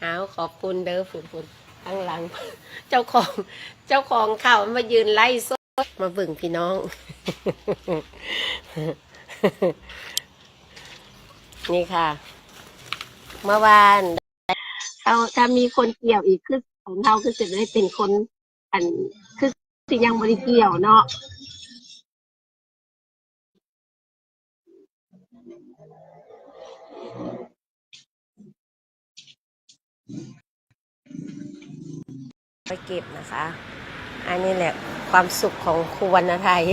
เอาขอบคุณเด้อฝุ่นฝุ่นข้างหลัง เจ้าของ เจ้าของข่าวมายืนไล่สดมาบิ่งพี่น้องนี่ค่ะ เมื่อวานเราถ้ามีคนเกี่ยวอีกคือของเราคือจะได้เป็นคนอันคือสิยังบริเกี่ยวเนาะ เก็บนะคะ อันนี้แหละความสุขของครูวรรณไทย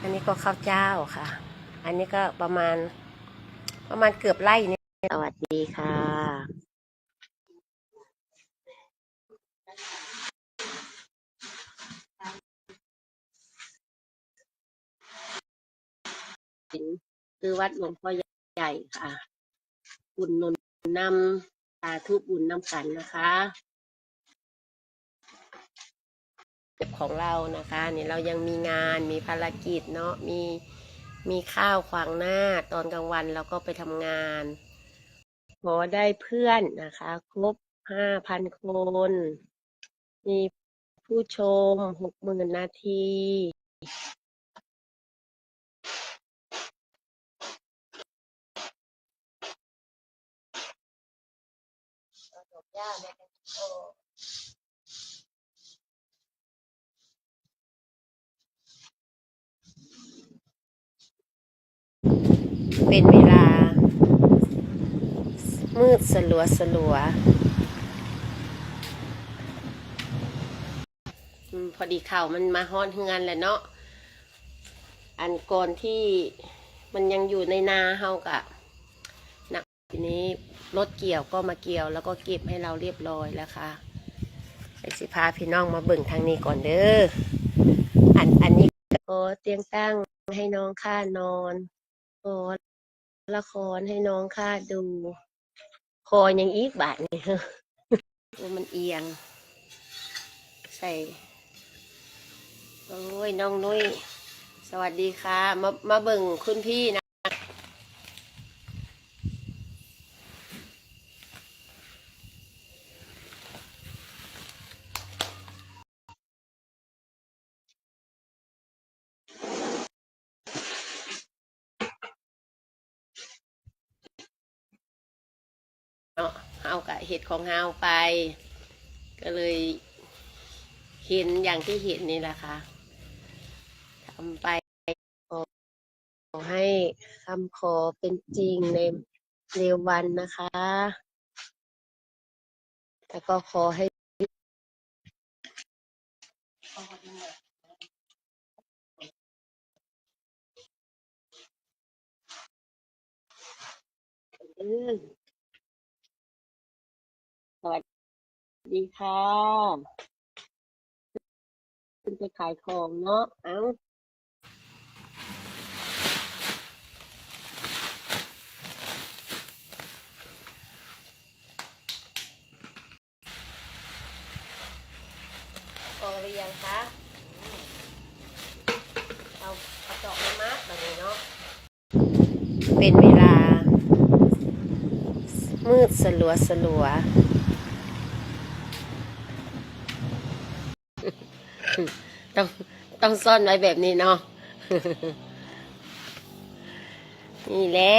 อันนี้ก็ข้าวเจ้าค่ะ อันนี้ก็ประมาณ ประมาณเกือบไร่นี่สวัสดีค่ะ คือวัดหลวงพ่อใหญ่ค่ะอุ่นนนนำสาธุบุญนำกันนะคะเก็บของเรานะคะนี่เรายังมีงานมีภารกิจเนาะมีมีข้าวขวางหน้าตอนกลางวันเราก็ไปทำงานขอได้เพื่อนนะคะ ครบห้าพันคน มีผู้ชมหกหมื่นนาที เป็นเวลา มืดสลัวสลัวพอดีเข่ามันมาฮอนเฮือนแหละเนาะ อันก่อนที่มันยังอยู่ในนาเฮากะนะทีนี้ รถเกี่ยวก็มาเกี่ยว แล้วก็เก็บให้เราเรียบร้อยแล้วค่ะไปสิพาพี่น้องมาเบิ่งทางนี้ก่อนเด้ออันอันนี้ก็เตียงตั้งให้น้องค่านอนโอ้ละครให้น้องค่าดู คอยังอีกบาทนี่โอ้มันเอียง ใส่ โอ้ยน้องนุ้ยสวัสดีค่ะ มามาเบิ่งคุณพี่นะ เนาะเฮากะเห็ดของเฮาไป ก็เลยเห็นอย่างที่เห็นนี่แหละค่ะทำไปขอให้คำขอเป็นจริงในเร็ววันนะคะ แล้วก็ขอให้เออ วัสดีค่ะคุณไปขายของเนาะ เอ้าพอหรือยังคะเอาเอาดอกไม้มาแบบนี้เนาะ เป็นเวลา มืดสลัวสลัว ต้องต้องซ่อนไว้แบบนี้เนาะนี่แหละ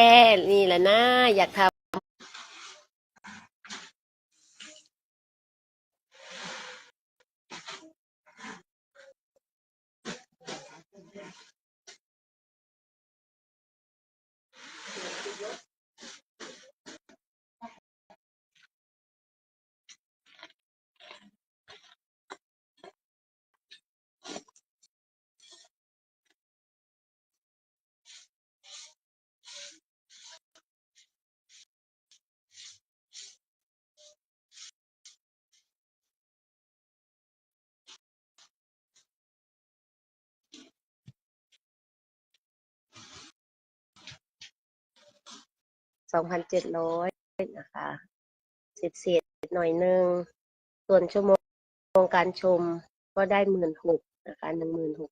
นี่แหละนะ อยากท สองพันเจ็ดร้อยนะคะเศษเศษหน่อยหนึ่ง ส่วนชั่วโมงการชมก็ได้หมื่นหกนะคะหนึ่งหมื่นหก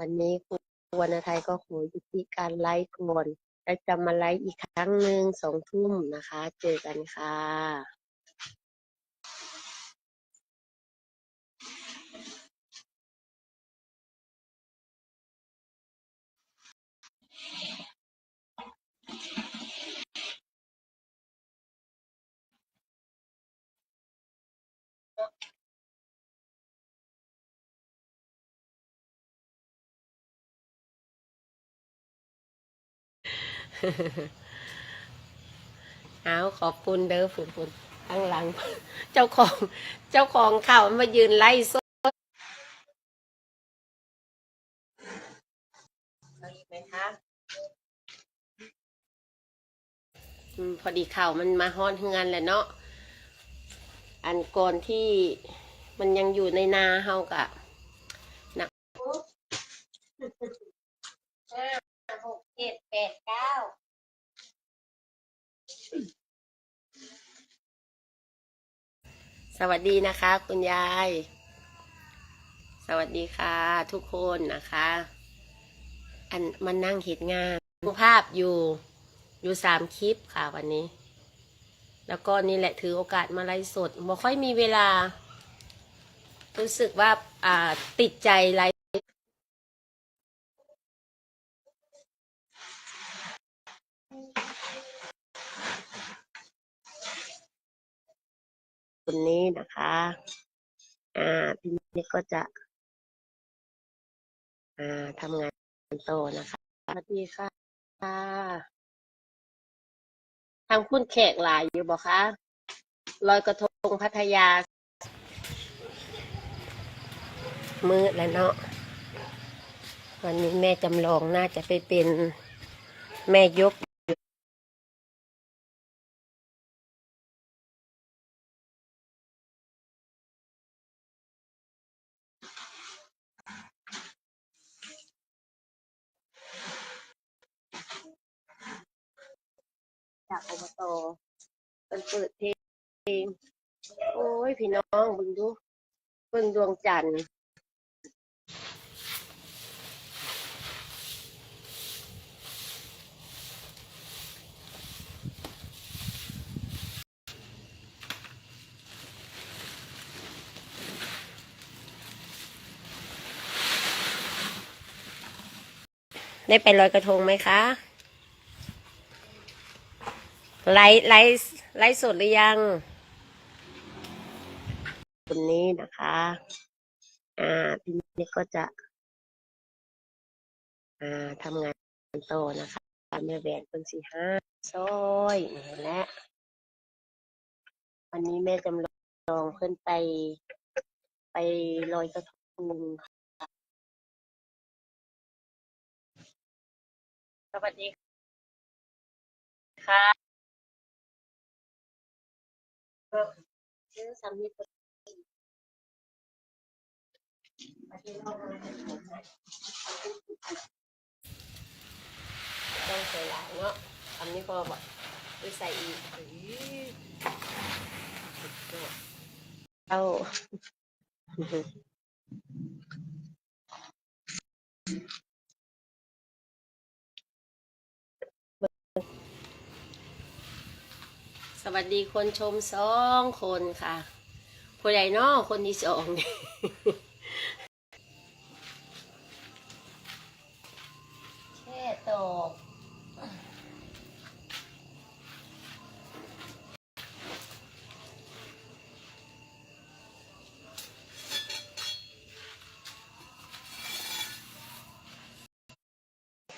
วันนี้คุณวรรณไทยก็ขอยุติการไลฟ์ก่อนแล้วจะมาไลฟ์อีกครั้งหนึ่งสองทุ่มนะคะ เจอกันค่ะ เอาขอบคุณเด้อฝุ่นฝุ่นข้างหลัง เจ้าของ เจ้าของข่าวมายืนไล่สดเอาอีกไหมคะอืมพอดีข่าวมันมาฮ้อนเฮือนแหละเนาะ อันก่อนที่มันยังอยู่ในนาเฮากะหนักห้าหก เจ็ดแปดเก้าสวัสดีนะคะ คุณยาย สวัสดีค่ะ ทุกคนนะคะ อันมันนั่งเห็ดงานภาพอยู่อยู่สามคลิปค่ะวันนี้ แล้วก็นี่แหละถือโอกาสมาไลฟ์สดบ่ค่อยมีเวลา รู้สึกว่าอ่าติดใจไลฟ์ คนนี้นะคะ อ่าพี่นี่ก็จะ อ่าทำงานต่อนะคะสวัสดีค่ะทางคุณแขกหลายอยู่บอกคะลอยกระทงพัทยา มืดแล้วเนาะวันนี้แม่จำลองน่าจะไปเป็นแม่ยก จากอบตเป็นเปิดเพลง โอ้ย พี่น้องเบึงดูเบิ่งดวงจันทร์ได้ไปลอยกระทงไหมคะ ไลฟ์ไลฟ์ไลฟ์สดหรือยังคนนี้นะคะ อ่าพี่นี่ก็จะ อ่าทำงานต่อนะคะแม่แหวนเป็นสี่ห้าซอยนี่แหละวันนี้แม่จำลองเพื่อนไป ไปลอยกระทงค่ะสวัสดีค่ะ ก็ชื่อสามีต้องใส่หลายเนาะอันนี้พอบอกไปใส่อีกอื้อสุดยอดเอา สวัสดีคนชมสองคนค่ะผู้ใหญ่นอคนที่สองนี่แค่ตก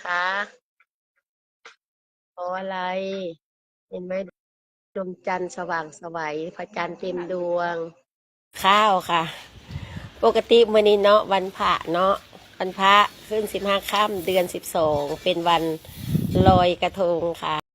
ค่ะเพราะอะไร เห็นไหม ดวงจันทร์สว่างสวัยพระจันทร์เต็มดวง ข้าวค่ะ ปกติมื้อนี้เนาะวันพระเนาะวันพระขึ้นสิบห้าค่ำเดือนสิบสองเป็นวันลอยกระทงค่ะ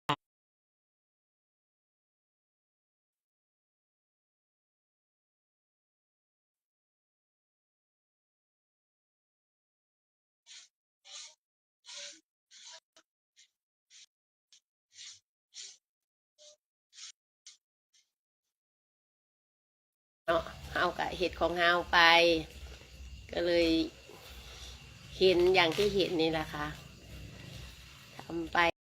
เฮากะเห็ดของเฮาไป ก็เลยเห็นอย่างที่เห็นนี่แหละค่ะทำไป